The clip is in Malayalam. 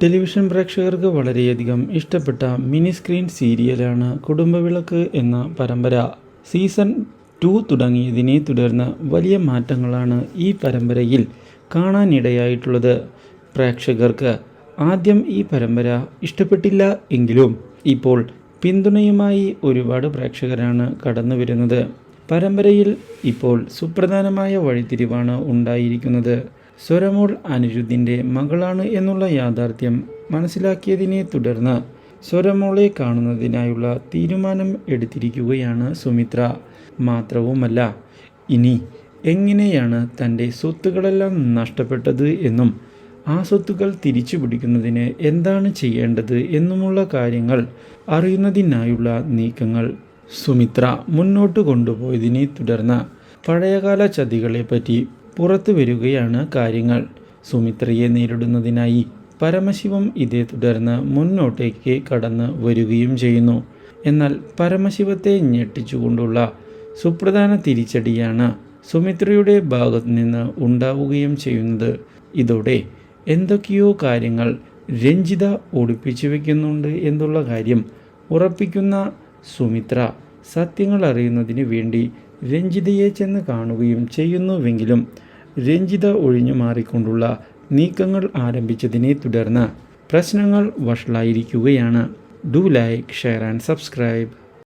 ടെലിവിഷൻ പ്രേക്ഷകർക്ക് വളരെയധികം ഇഷ്ടപ്പെട്ട മിനി സ്ക്രീൻ സീരിയലാണ് കുടുംബവിളക്ക് എന്ന പരമ്പര. സീസൺ ടു തുടങ്ങിയതിനെ തുടർന്ന് വലിയ മാറ്റങ്ങളാണ് ഈ പരമ്പരയിൽ കാണാനിടയായിട്ടുള്ളത്. പ്രേക്ഷകർക്ക് ആദ്യം ഈ പരമ്പര ഇഷ്ടപ്പെട്ടില്ല എങ്കിലും ഇപ്പോൾ പിന്തുണയുമായി ഒരുപാട് പ്രേക്ഷകരാണ് കടന്നു വരുന്നത് പരമ്പരയിൽ ഇപ്പോൾ സുപ്രധാനമായ വഴിത്തിരിവാണ് ഉണ്ടായിരിക്കുന്നത്. സ്വരമോൾ അനിരുദ്ധിന്റെ മകളാണ് എന്നുള്ള യാഥാർത്ഥ്യം മനസ്സിലാക്കിയതിനെ തുടർന്ന് സ്വരമോളെ കാണുന്നതിനായുള്ള തീരുമാനം എടുത്തിരിക്കുകയാണ് സുമിത്ര. മാത്രവുമല്ല ഇനി എങ്ങനെയാണ് തന്റെ സ്വത്തുക്കളെല്ലാം നഷ്ടപ്പെട്ടത് എന്നും ആ സ്വത്തുക്കൾ തിരിച്ചു പിടിക്കുന്നതിന് എന്താണ് ചെയ്യേണ്ടത് എന്നുമുള്ള കാര്യങ്ങൾ അറിയുന്നതിനായുള്ള നീക്കങ്ങൾ സുമിത്ര മുന്നോട്ട് കൊണ്ടുപോയതിനെ തുടർന്ന് പഴയകാല ചതികളെപ്പറ്റി പുറത്തു വരികയാണ് കാര്യങ്ങൾ. സുമിത്രയെ നേരിടുന്നതിനായി പരമശിവം ഇതേ തുടർന്ന് മുന്നോട്ടേക്ക് കടന്ന് വരികയും ചെയ്യുന്നു. എന്നാൽ പരമശിവത്തെ ഞെട്ടിച്ചുകൊണ്ടുള്ള സുപ്രധാന തിരിച്ചടിയാണ് സുമിത്രയുടെ ഭാഗത്തു നിന്ന് ഉണ്ടാവുകയും ചെയ്യുന്നത്. ഇതോടെ എന്തൊക്കെയോ കാര്യങ്ങൾ രഞ്ജിത ഒളിപ്പിച്ചു വെക്കുന്നുണ്ട് എന്നുള്ള കാര്യം ഉറപ്പിക്കുന്ന സുമിത്ര സത്യങ്ങൾ അറിയുന്നതിന് വേണ്ടി രഞ്ജിതയെ ചെന്ന് കാണുകയും ചെയ്യുന്നുവെങ്കിലും രഞ്ജിത ഒഴിഞ്ഞു മാറിക്കൊണ്ടുള്ള നീക്കങ്ങൾ ആരംഭിച്ചതിനെ തുടർന്ന് പ്രശ്നങ്ങൾ വഷളായിരിക്കുകയാണ്. Do like share and subscribe